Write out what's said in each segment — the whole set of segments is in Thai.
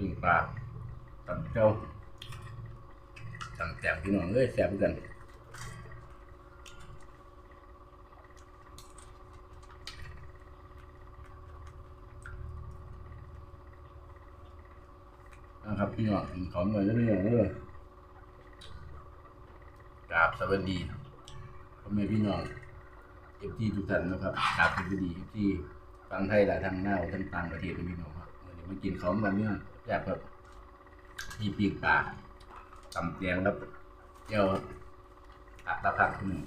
ปิ้งปลาตำเจ้าตำแจ่มพี่น้องเอ้ยแซ่บกันนะครับพี่น้องขอหน่อยได้ไหมอย่างเด้อกราบสวัสดีพ่อแม่พี่น้องเอฟทีทุกท่านนะครับกราบสวัสดีเอฟทีฟังไทยและทางหน้าทั้งต่างประเทศนะพี่น้องครับ มากินของกันเนี่ยแซ่บครับมีปีกปลาตำแจงครับเจ้าตักตะพักพี่น้อง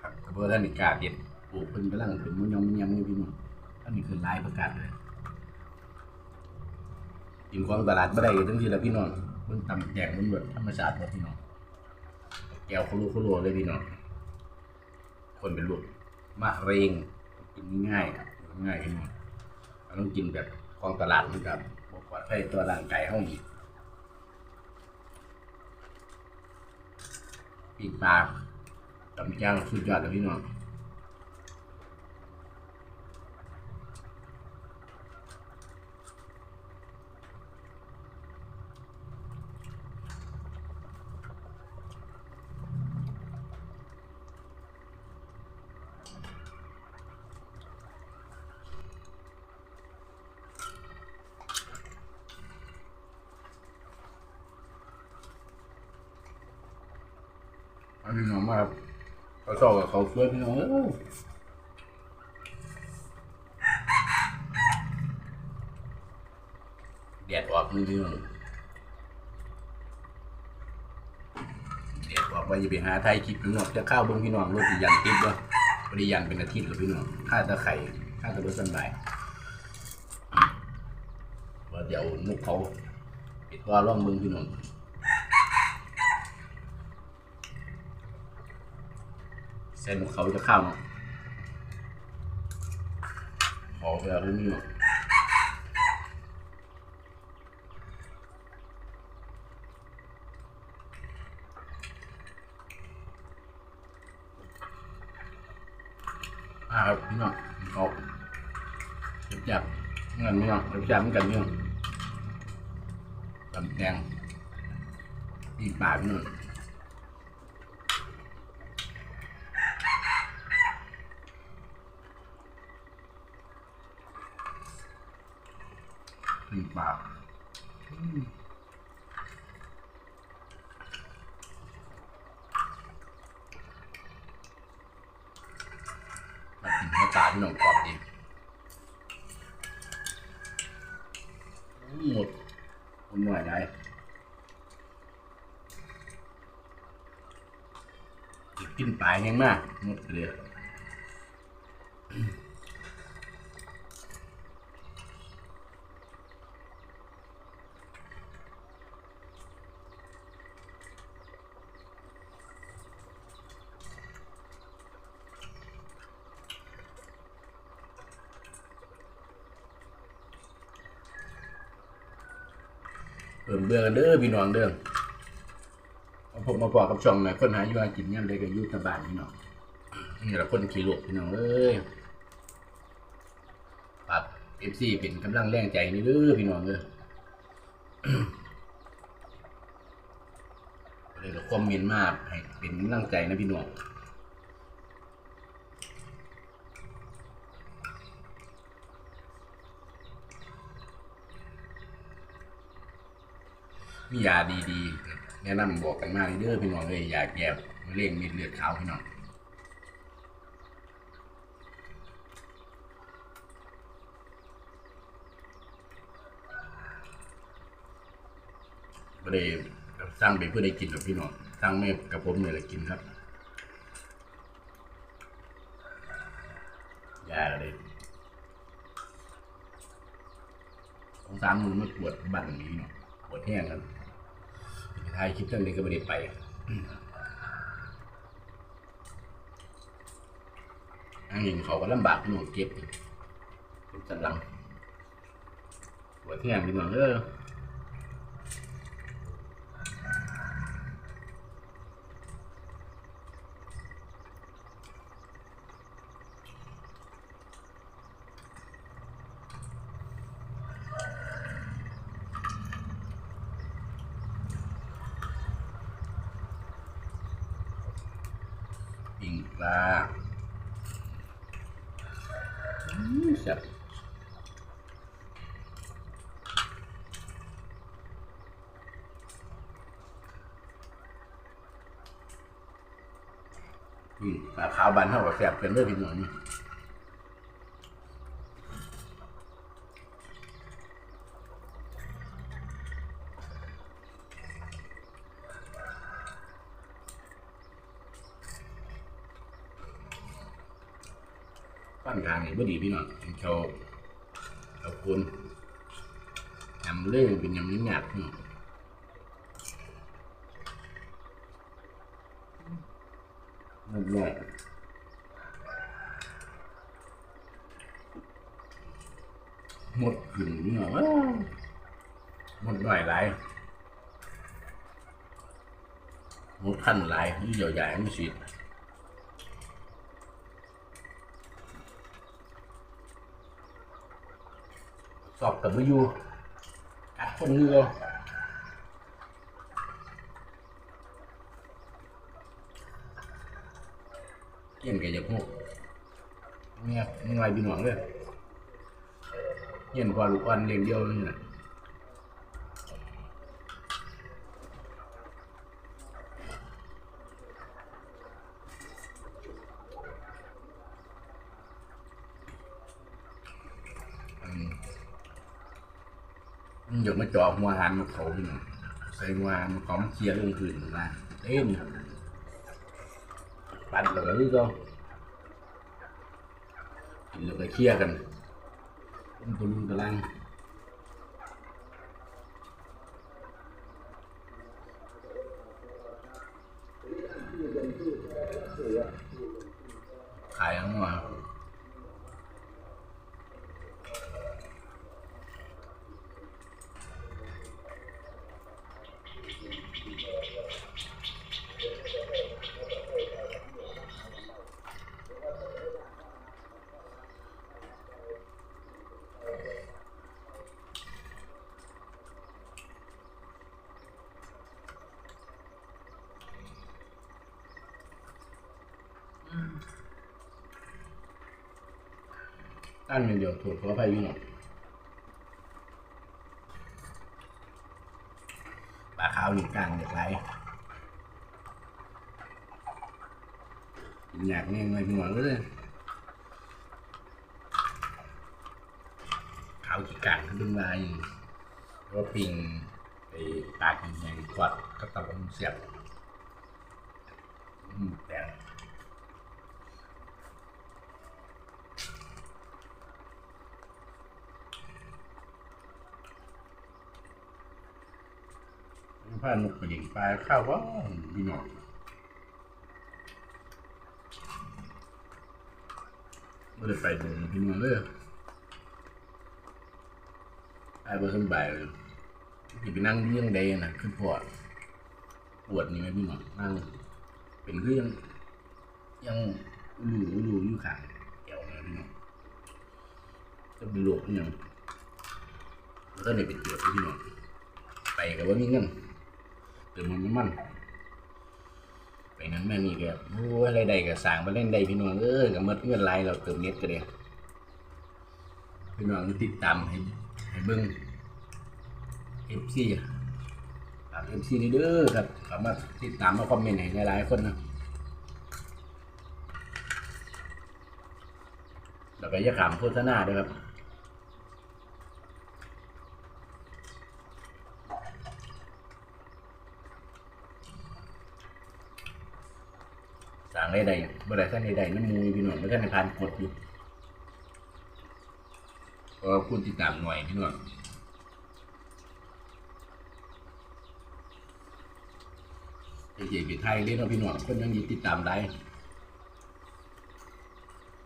ครับกระเบื้องท่านอีกกาเด็ดปลูกเป็นกำลังเป็นมุ้งยองมุ้งยำนี่พี่น้องอันนี้คือลายประกาศเลยกินของตลาดไม่ได้ทั้งทีละพี่น้องมันตำแจงมันแบบธรรมชาติแบบพี่น้องแก้วโคโลโคโลเลยพี่น้องคนเป็นลูกมะเร็งกินง่ายง่ายพี่น้องเราต้องกินแบบ ของตลาดมันกับปลอดภัยตัวร่างกายห้องอีกปีกปากตำแจ้งสุดยอดเลยพี่น้อง อันนี้น้องมาเขาชอบกับเขาเฟื่อพี่น้องเอ้ยแดดออกนี่พี่น้องแดดออกไปอย่าไปหาไทยคลิปพี่น้องจะเข้าวเบงพี่น้องรถอียันติดวะปริยันเป็นอาทิตย์หรือพี่น้องค่าตะไคร่ค่าตะรถสันบายว่าเดี๋ยวนุกเขาปิดว่าร่องเบิ่งพี่น้อง เส้นของเขาจะเข้าเนาะขอไปเอาที่นี่เนาะอ่าครับพี่น้องเขาจ็บจับเงินพี่น้องจ็บจับเหมือนกันพี่น้องตำแดงอีกปากพี่น้อง ปีปากมากินข้าวตาพี่น้องกรอบดีหมดหมดหน่วยไหนกินปลายแห้งมากหมดเลย เอิ่มเบื่อกันเด้อพี่น้องเด้อมาพบมาพอกกับช่องหน่อยคนหาอยู่หากินยันเลยก็ยู่แตะบ้านพี่น้องนี่แหละคนขี่ลูกพี่น้องเอ้ยปรับเอฟซีเป็นกำลังแรงใจนี่เด้อพี่น้องเด้อเลยก็คอมเมนต์มาให้เป็นกำลังใจนะพี่น้อง มียาดีๆ แนะนำบอกกันมาเลยเด้อพี่น้องเลยอยากแก้มะเร็งเม็ดเลือดขาวพี่น้องก็ได้สร้างเป็นเพื่อได้กินหรอกพี่น้องสร้างไม่กับผมเนี่ยแหละกินครับยาเลยสองสามมือมันปวดบั่นนี้เนาะปวดแห้งครั บท้ายคลิปเรื่องนี้ก็ไม่ได้ไปอันนี้เขาก็ลำบากหนูเก็บเป็นสันหลังปวดแห้งเป็น้องเออ ปิงปลาอืมแซ่บอืมปลาขาว บานเท่ากับแซ่บกันเด้อพี่น้องนี่ค่อนข้างนี่บ่ดีพี่น้องเขาเขาคุณยำเลื่อยเป็นยำนิ้หยาบพี่น้องมันแน่หมดขึ้นพี่น้องว้าวหมดหน่อยหลายหมดขั้น หลายนี่ใหญ่ๆไม่สิสอบกับวิยูกัดคนเรือเกี่ยนกับจะพวกเนี่ยมึงไงพี่หนวงเลยเกี่ยนกว่าลูกวันเลี้ยงเดียวนี่นะอืม มันอยากมาเจาะหัวหันมาเขาพี่น้องใส่หัวหันมาเขามาเคลียร์เรื่องคืนมาเต้นปัดแล้วก็นี่ก็กินแล้วก็เคลียร์กันมันตัวลุงกำลังขายทั้งหมด ตั้นเป็นเดียวถูกขออภัยพี่น้องปลาขาวอยู่กลางเด็กไรอยากแน่งเลยพี่น้องเลยขาวจีกลางขึ้นมาอยู่ก็ปิงไปปลากินแยงกวดก็ตับมันเสียบอืมแต่ ผ้านกกระดิ่งปลาข้าวว่าพี่น้องไม่ได้ไปเดูพี่น้องเลยไอ้บอร์ขึ้นบ่ายเลยที่ไปนั่งเรื่องใดนะขึ้นปวดปวดนี่ไหมพี่น้องนั่งเป็นคือยังยังรูรูอยู่ขางเกี่ยวนะพี่น้องจะเป็นโรคยังแล้วก็เนี่ยเป็นเกี่ยวพี่น้องไปกับว่ามีเงิน ติมมันน้ำมันไปนั้นแม่นี่ก็โอ้อะไรใดก็สั่งมาเล่นได้พี่น้องเอ้ยก็หมดเงินหลายเราเติมเน็ตก็ได้พี่น้องติดตามให้ให้เบิ่ง FC ตาม FC นี่เด้อครับสามารถติดตามมาคอมเมนต์ให้หลายๆคนนะแล้วก็อย่าขำโฆษณาด้วยครับ สั่งได้ ใดบ่ได้ท่านใดใดน้ำมูพี่น้องไม่ท่านในพานกดอยู่ก็คุณติดตามหน่อยพี่น้องไอ้เจ๊พี่ไทยเล่นเอาพี่น้องคนยังยิติดตามได้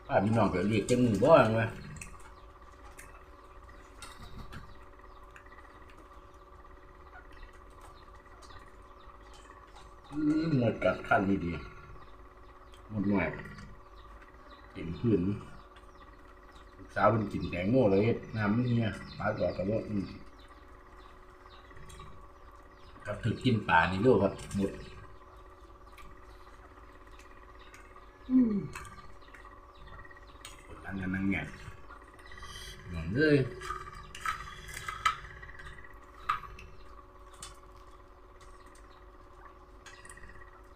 ป้าพี่น้องก็เรียกจังหมู่บ่จังวะอืมหมดกัดขั้นดีดีๆ หมดหน่อยกินพื้นลูกสาวเป็นกินแตงโมเลยเฮ็ดน้ำมันเนี่ยปลาจอดกับว่าอืมกับถึกกินปลานี่โลครับหมดกดอันกันนั่งแงะหนอนเลย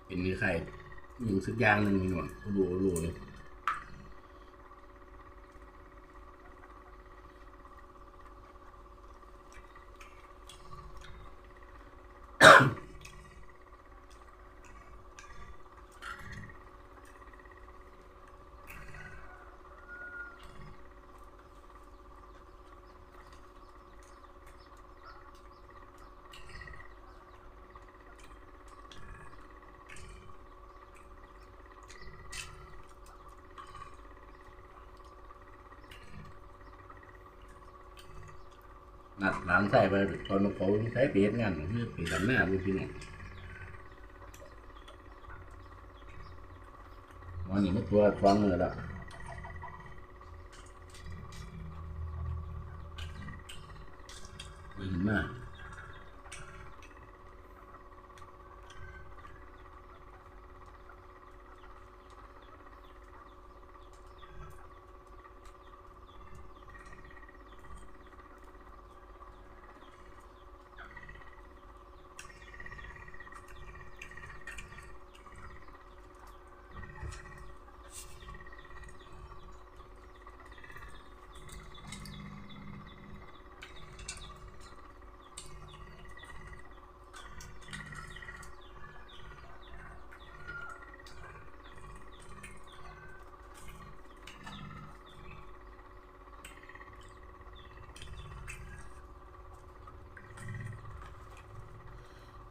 เป็นนี่ใคร อยู่สักอย่างหนึ่งมีหนวดรูรูเลย นัดหลานใส่ไปตอนเขาใช้เปียกงานเพื่อไปทำหน้าดูพี่น้องวันนี้มันตัวฟังเลยละดีมาก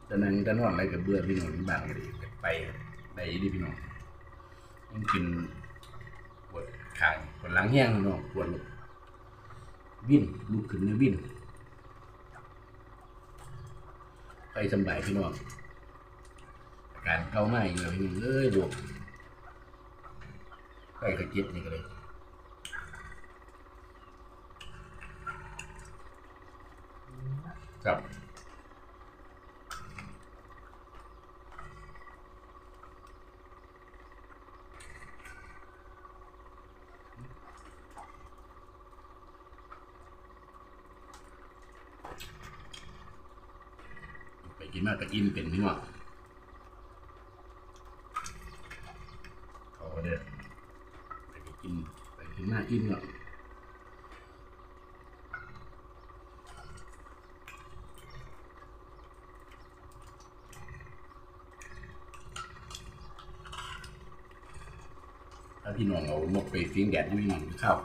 ตอนนั้นตอนนอนอะไรกับเบื่อพี่น้องบ้านก็ดีไปไปดีพี่น้องต้องกินปวดขางปวดหลังแห้งน้องปวดวิ่นลุกขึ้นในวิ่นไปสำบายพี่น้องอาการเกาไม่เยอะพี่น้องเลยบวกไปกระจิตนี่ก็เลยครับ ไป กินมากก็อินเป็นพี่น้องเขาก็เด้อไปกินไปกินหน้าอินเนาะถ้าพี่น้องเอานกไปฟิ้งแดดด้วยพี่น้องข้าว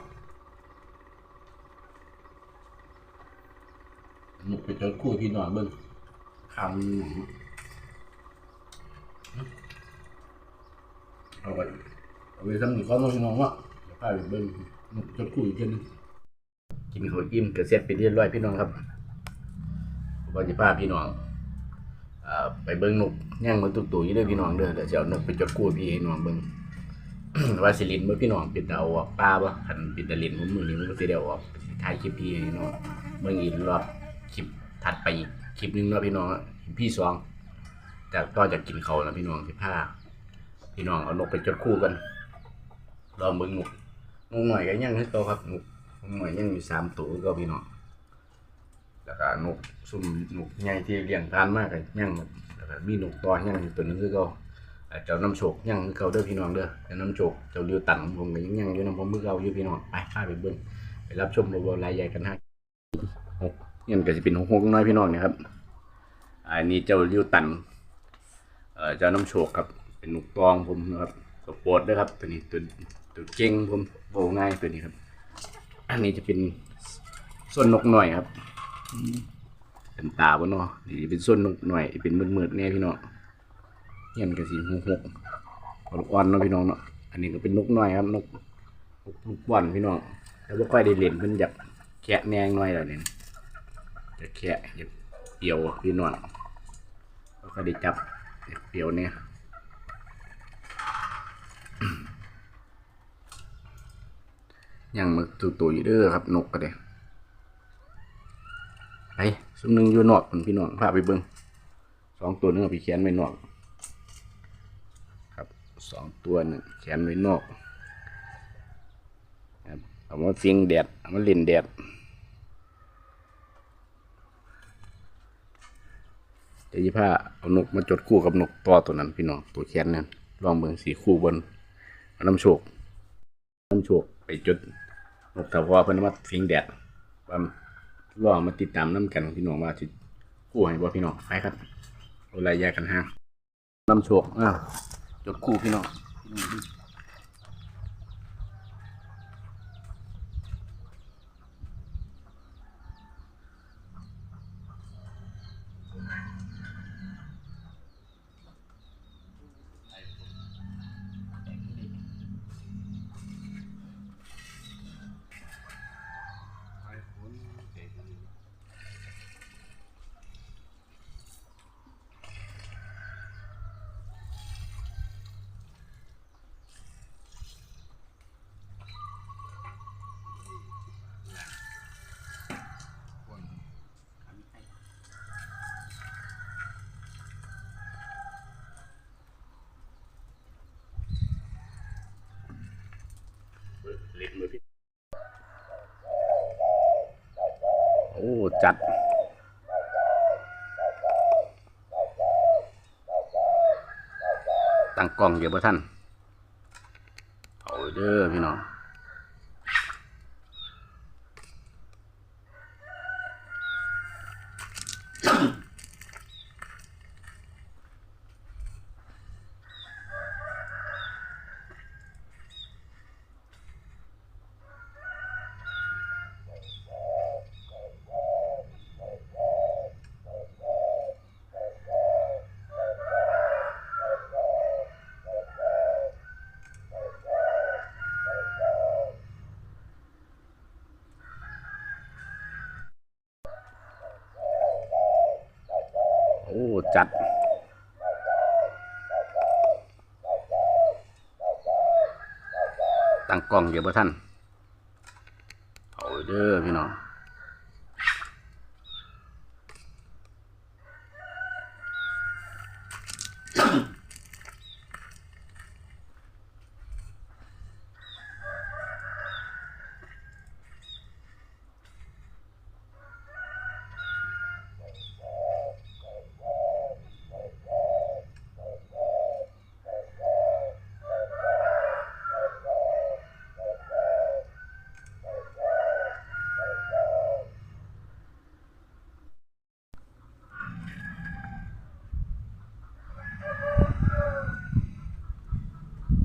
นกไปจดคู่พี่น้องเบิ่ง คำเอาไปเอาไปทำหนึ่งข้อน้องน้องวะเดี๋ยวพาไปเบิ้งจดคุยกันงกินข้าวอิ่มเก็เสร็จไปเรียบร้อยพี่น้องครับผมก็จะพาพี่น้องอไปเบิ้งนกย่างมันตุกตุยเด้อพี่น้องเด้อเดี๋ยวจะเอานกไปจดคู่พี่ให้น้องเบิ้งว่าสิลินเมื่อพี่น้องปิดเอาออกป้าบ่คันปิดตะลินผมมือนี้มันก็สิได้เอาออกถ่ายคลิปพี่ให้น้องเบิ่งอีกรอบคลิปถัดไปอีก คลิปหนึงเนาะพี่น้องพี่สองจากก็จะกินเขานะพี่น้องสิพาพี่น้องเอานกไปจดคู่กันรอเบิ่งนกนกหน่อยก็ยังให้โตครับนกนกหน่อยยังมีสามตัวก็พี่น้องแล้วก็นกซุ่มนกใหญ่ที่เลี้ยงทานมากเลยยังแล้วก็มีนกตัวยังตัวนึงคือเก็อ่าเจ้าน้ำโชคยังคือเก่าเด้อพี่น้องเด้อเจ้าน้ำโชคเจ้าเรียวตันผมก็ยังยังอยู่น้ำผมมือเก่าอยู่พี่น้องไปพาไปเบิ่งไปรับชมโรวรายใหญ่กันฮะหก เนี่มันก็จะเป็นหกหกน้อยพี่น้องเนี่ยครับ อันนี้เจ้ายวตัน เอ่อเจ้าน้ำโชคครับ เป็นนกตองผมนะครับสปอร์ตด้วยครับ ตัวนี้ตัวตัวเจงผมโบง่ายตัวนี้ครับ อันนี้จะเป็นส่วนนกหน่อยครับเป็นตาบนเนาะนี่เป็นส่วนนกหน่อย เป็นมืดๆแน่พี่น้องเงี้ยนก็สีหกหกลูกอ่อนเนาะพี่น้องเนาะ อันนี้ก็เป็นนกหน้อยครับนกนกลูกบอลพี่น้อง แล้วบ่ค่อยได้เล่นเพิ่นอยากแคะแนงหน้อยแล้วเนี่ย จะแคะอยากเปรียวพี่น้องแล้วก็ได้จับอยากเปรียวเนี่ยยังมึกตุตุยเด้อครับนกก็เด้ไปซุมหนึ่งอยู่นอกพุ่นพี่น้องพาไปเบิ่งสองตัวนึงเอาไปเขียนไว้นอก ครับสองตัวหนึ่งแขนไว้นอกครับเอามาเสียงแดดเอามาเล่นแดด เดี๋ยวจะพาเอานกมาจดคู่กับนกตัวตัวนั้น พี่น้องตัวแขนนั่นลองเบิ่งสีคู่บนน้ำโชคน้ำโชคไปจดนกตะวอเพิ่นมาสียงแดดว่าลองมาติดตามน้ำกันพี่น้องว่าสิคู่ให้บ่พี่น้องไปครับเอาระยะกันห่างน้ำโชคอ่าจดคู่พี่น้อง เล่นมือพี่โอ้จัดตั้งกล้องเดี๋ยวบ่ท่าน เอาเด้อพี่น้อง โอ้ จัด ตั้งกล้ องเดี๋ยวบ่ท่าน เอาเด้อพี่น้อง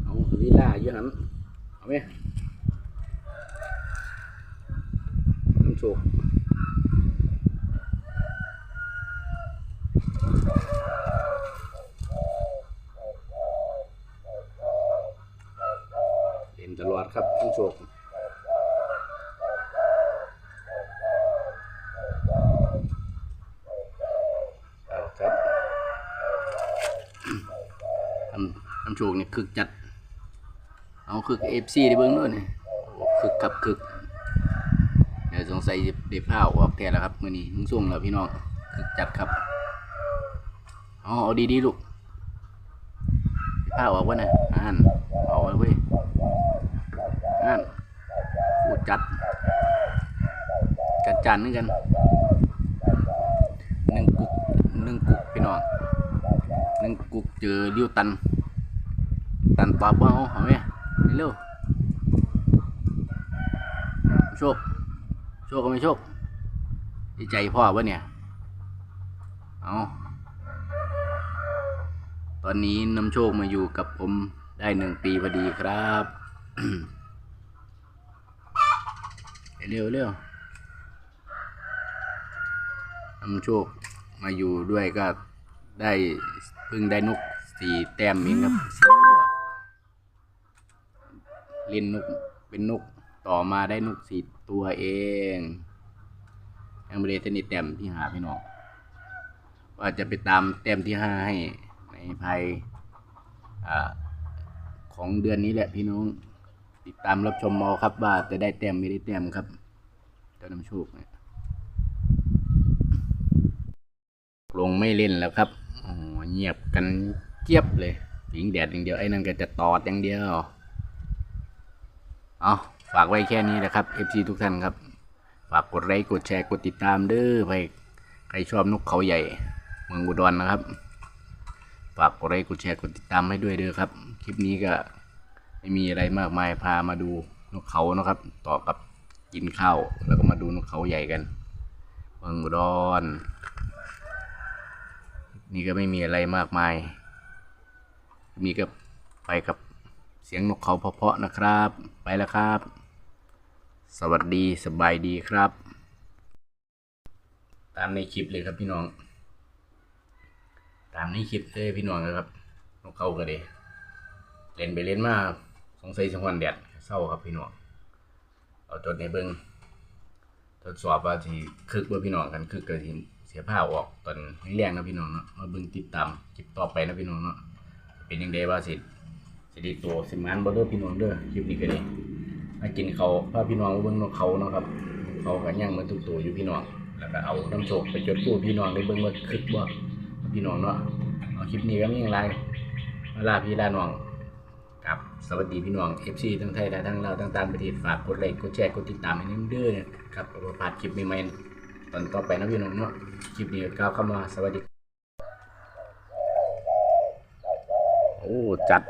เอาลีลาอยู่หันเอาไหมน้ำโชกเห็นตลอด ครับน้ำโชกเอาครับน้ำน้ำโชกนี่คึกจัด เอาคึกเอฟซีได้เบิ้งด้วยนี่คึกกับคึกเดี๋ยวสงสัยเด็บผ้าออกแทนแล้วครับมือนี้มึงส่งแล้วพี่น้องคึกจัดครับเอาเอาดีๆลูกผ้าออกวะน่ะอ่านเอาไว้เว้ยอ่านพูดจัด จัดจานนึงกันหนึ่งกุกหนึ่งกุกพี่น้องหนึ่งกุกเจอเลี้ยวตัน ตันปลาเบ้าเอาไหมเร็วโชค โชคก็ไม่โชคดีใจพ่อวะเนี่ย เอาตอนนี้น้ำโชคมาอยู่กับผมได้หนึ่งปีพอดีครับ เร็วเร็ว นำโชคมาอยู่ด้วยก็ได้เพิ่งได้นกสี่แต้มเองครับสี่ตัวเล่นนกเป็นนกต่อมาได้นกสี่ตัวเองยังไม่ได้สนิทแต้มที่หาพี่น้องว่าจะไปตามแต้มที่ห้าให้ในภายอของเดือนนี้แหละพี่น้อง ติดตามรับชมเอครับว่าจะได้แต้มไม่ได้แต้มครับเจ้าน้ำโชคเนี่ย ลงไม่เล่นแล้วครับอ๋อเงียบกันเจี๊ยบเลยผิงแดดอย่างเดียวไอ้นั่นก็จะตอดอย่างเดียวเอาฝากไว้แค่นี้นะครับ FC ทุกท่านครับ ฝากกดไลค์กดแชร์กดติดตามเด้อไปใครชอบนกเขาใหญ่เมืองอุดรนะครับ ฝากกดไลค์กดแชร์กดติดตามให้ด้วยเด้อครับ คลิปนี้ก็ไม่มีอะไรมากมายพามาดูนกเขานะครับ ต่อกับกินข้าวแล้วก็มาดูนกเขาใหญ่กันเมืองอุดร นี่ก็ไม่มีอะไรมากมาย มีก็ไปกับเสียงนกเขาเพาะๆนะครับ ไปแล้วครับ สวัสดีสบายดีครับ ตามในคลิปเลยครับพี่น้อง ตามในคลิปเลยพี่น้องนะครับ นกเขาก็ดีเล่นไปเล่นมาสงสัยสังวันแดดเศร้าครับพี่น้อง เอาจดในเบิงทดสอบว่าที่คึกว่าพี่น้องกันคึกเกิดทีเสียผ้าออกตอนแรงๆนะพี่น้องเนาะมาเบิ่งติดตามคลิปต่อไปนะพี่น้องเนาะเป็นยังไงว่าสิสิดีตัวสิมันบ่เด้อพี่น้องเด้อคลิปนี้ก็ดีมากินเขาวพาพี่น้องมาเบิ่งนกเขาเนาะครับเขาก็ย่างเหมือนทุกตัวอยู่พี่น้องแล้วก็เอาน้ำโชคไปจดกู้พี่น้องได้เบิ่งว่าคึกบ่พี่น้องเนาะเอาคลิปนี้ก็มีอย่างไรเวลาพี่ลาน้องครับสวัสดีพี่น้อง FC ทั้งไทยและทั้งเราทั้งต่างประเทศฝากกดไลค์กดแชร์กดติดตามให้น้ำเด้อครับเอผ่านคลิปใหม่ๆ อนต่อไปนะพี่น้องเนาะคลิปนี้ก็ก้าวเข้ามาสวัสดี โอ้ จัด